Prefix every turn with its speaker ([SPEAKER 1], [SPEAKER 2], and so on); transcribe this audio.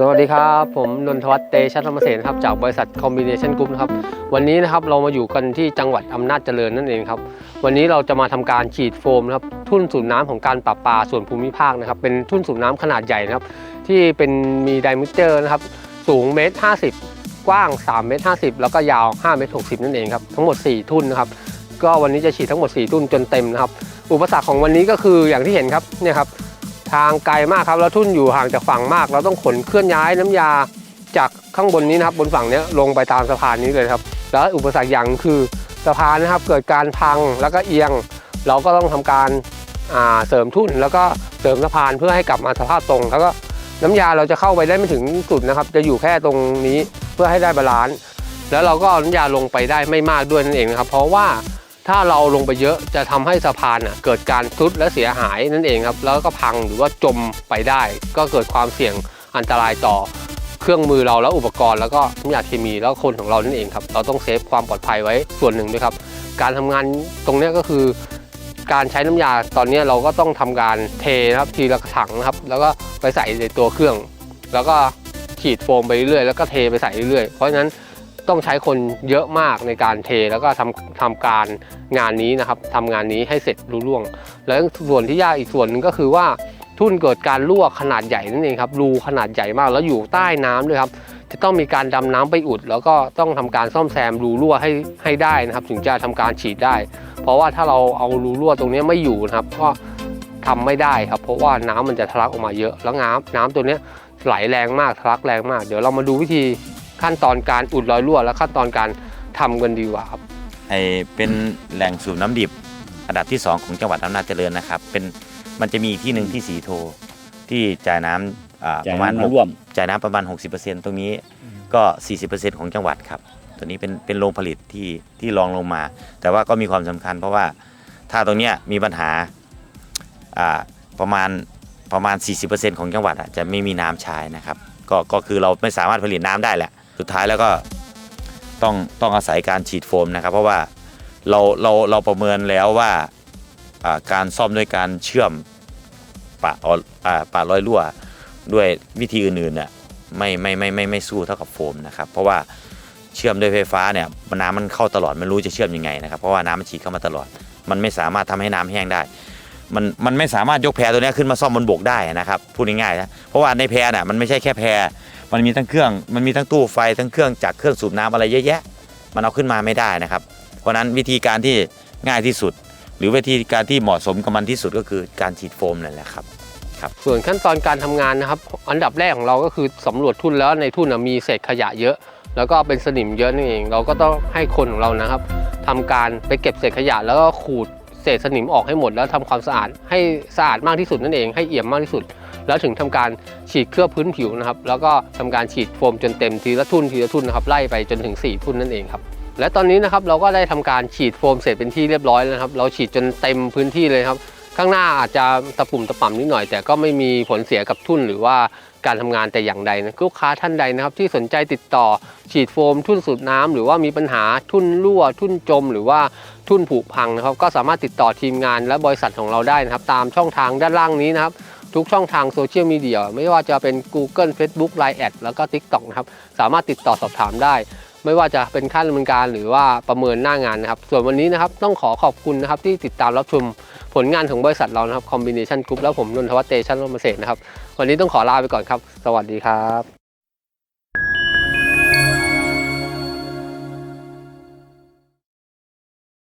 [SPEAKER 1] สวัสดีครับ ผมนนทวัฒน์เตชะธรรมเสนครับจากบริษัทคอมบิเนชันกรุ๊ปนะครับวันนี้นะครับเรามาอยู่กันที่จังหวัดอำนาจเจริญนั่นเองครับวันนี้เราจะมาทำการฉีดโฟมนะครับทุ่นสูบน้ำของการปราปาส่วนภูมิภาคนะครับเป็นทุ่นสูบน้ำขนาดใหญ่นะครับที่เป็นมีไดมิเตอร์นะครับสูงเมตรห้าสิบกว้าง3เมตร50 แล้วก็ยาว5เมตร60 นั่นเองครับทั้งหมด 4 ทุ่นนะครับก็วันนี้จะฉีดทั้งหมด 4 ทุ่นจนเต็มนะครับอุปสรรคของวันนี้ก็คืออย่างที่เห็นครับเนี่ยครับ ทางไกลมากครับแล้วทุ่นอยู่ห่างจากฝั่งมาก เราต้องขนเคลื่อนย้ายน้ำยาจากข้างบนนี้นะครับบนฝั่งนี้ลงไปตามสะพานนี้เลยครับ แล้วอุปสรรคอย่างคือสะพานนะครับเกิดการพังแล้วก็เอียง เราก็ต้องทำการาเสริมทุ่นแล้วก็เสริมสะพานเพื่อให้กลับมาสภาพตรง แล้วก็น้ำยาเราจะเข้าไปได้ไม่ถึงสุดนะครับ จะอยู่แค่ตรงนี้เพื่อให้ได้บาลานซ์แล้วเราก็เอาน้ำยาลงไปได้ไม่มากด้วยนั่นเองนะครับ เพราะว่า ถ้าเราลงไปเยอะจะทำให้สะพานน่ะเกิดการทรุดและเสียหายนั่นเองครับ แล้วก็พังหรือว่าจมไปได้ ก็เกิดความเสี่ยงอันตรายต่อเครื่องมือเราและอุปกรณ์แล้วก็น้ำยาเคมีแล้วคนของเรานั่นเองครับ เราต้องเซฟความปลอดภัยไว้ส่วนหนึ่งด้วยครับ การทำงานตรงนี้ก็คือ การใช้น้ำยาตอนนี้เราก็ต้องทำการเทนะครับทีละถังนะครับ แล้วก็ไปใส่ในตัวเครื่อง แล้วก็ฉีดโฟมไปเรื่อยๆแล้วก็เทไปใส่เรื่อยๆเพราะฉะนั้น ต้องใช้คนเยอะมากในการเทแล้วก็ทำทำการงานนี้นะครับทำงานนี้ให้เสร็จรุ่ล่วง แล้วส่วนที่ยากอีกส่วนหนึงก็คือว่าทุ่นเกิดการรั่วขนาดใหญ่นั่นเองครับรูขนาดใหญ่มากแล้วอยู่ใต้น้ำด้วยครับจะต้องมีการดำน้ำไปอุด แล้วก็ต้องทำการซ่อมแซมรูรั่วให้ให้ได้นะครับ ถึงจะทำการฉีดได้ เพราะว่าถ้าเราเอารูรั่วตรงนี้ไม่อยู่นะครับ ก็ทำไม่ได้ครับ เพราะว่าน้ำมันจะทะลักออกมาเยอะ แล้วน้ำน้ำตัวนี้ไหลแรงมากทะลักแรงมาก เดี๋ยวเรามาดูวิธี ขั้นตอนการอุดรอยรั่ว และขั้นตอนการทำกันดีกว่าครับ
[SPEAKER 2] ไอเป็นแหล่งสูบน้ำดิบอันดับที่ 2 ของจังหวัดอำนาจเจริญนะครับ เป็นมันจะมีอีกที่หนึ่งที่สีโทที่จ่ายน้ำอ่า
[SPEAKER 3] จ่าย
[SPEAKER 2] ประมาณ
[SPEAKER 3] น้ำมาร่วม
[SPEAKER 2] จ่ายน้ำประมาณ 60%ตรงนี้ก็ 40%ของจังหวัดครับ ตัวนี้เป็นเป็นโรงผลิตที่ที่รองลงมา แต่ว่าก็มีความสำคัญ เพราะว่าถ้าตรงเนี้ยมีปัญหาอ่าประมาณประมาณ 40%ของจังหวัดอะจะไม่มีน้ำใช้นะครับก็ก็คือเราไม่สามารถผลิตน้ำได้แหละ สุดท้ายแล้วก็ต้องต้องอาศัยการฉีดโฟมนะครับ เพราะว่าเราเราเราประเมินแล้วว่าการซ่อมด้วยการเชื่อมปะอ่าปะร้อยรั่วด้วยวิธีอื่นๆเนี่ยไม่ไม่ไม่ไม่ไม่สู้เท่ากับโฟมนะครับ เพราะว่าเชื่อมด้วยไฟฟ้าเนี่ยน้ำมันเข้าตลอดไม่รู้จะเชื่อมยังไงนะครับเพราะว่าน้ำมันฉีดเข้ามาตลอด มันไม่สามารถทำให้น้ำแห้งได้ มันมันไม่สามารถยกแพรตัวเนี้ยขึ้นมาซ่อมบนบกได้นะครับพูดง่ายๆนะเพราะว่าในแพรน่ะมันไม่ใช่แค่แพร มันมีทั้งเครื่องมันมีทั้งตู้ไฟทั้งเครื่องจักเครื่องสูบน้ำอะไรเยอะแยะ มันเอาขึ้นมาไม่ได้นะครับ เพราะนั้นวิธีการที่ง่ายที่สุด หรือวิธีการที่เหมาะสมกับมันที่สุดก็คือการฉีดโฟมนั่นแหละครับ
[SPEAKER 1] ส่วนขั้นตอนการทำงานนะครับ อันดับแรกของเราก็คือสำรวจทุ่นแล้วในทุ่นมีเศษขยะเยอะ แล้วก็เป็นสนิมเยอะนั่นเอง เราก็ต้องให้คนของเรานะครับทำการไปเก็บเศษขยะแล้วก็ขูดเศษสนิมออกให้หมดแล้วทำความสะอาดให้สะอาดมากที่สุดนั่นเองให้เอี่ยมมากที่สุด แล้วถึงทำการฉีดเคลือบพื้นผิวนะครับ แล้วก็ทำการฉีดโฟมจนเต็มทีละทุ่นทีละทุ่นนะครับไล่ไปจนถึง 4 ทุ่นนั่นเองครับและตอนนี้นะครับเราก็ได้ทำการฉีดโฟมเสร็จเป็นที่เรียบร้อยแล้วครับเราฉีดจนเต็มพื้นที่เลยครับข้างหน้าอาจจะตะปุ่มตะป่ำนิดหน่อย แต่ก็ไม่มีผลเสียกับทุ่นหรือว่าการทำงานแต่อย่างใดนะลูกค้าท่านใดนะครับ ที่สนใจติดต่อฉีดโฟม ทุ่นสูบน้ำหรือว่ามีปัญหาทุ่นรั่ว ทุ่นจม หรือว่าทุ่นผุพังนะครับ ก็สามารถติดต่อทีมงานและบริษัทของเราได้นะครับ ตามช่องทางด้านล่างนี้นะครับ ทุกช่องทางโซเชียลมีเดียไม่ว่าจะเป็น Google Facebook Line แอดแล้วก็ TikTok นะครับ สามารถติดต่อสอบถามได้ ไม่ว่าจะเป็นค่าดำเนินการหรือว่าประเมินหน้างานนะครับ ส่วนวันนี้นะครับต้องขอขอบคุณนะครับที่ติดตามรับชมผลงานของบริษัทเรานะครับ Combination Group แล้วผมนนทวัฒน์เตชันรมเสนนะครับ วันนี้ต้องขอลาไปก่อนครับ สวัสดีครับ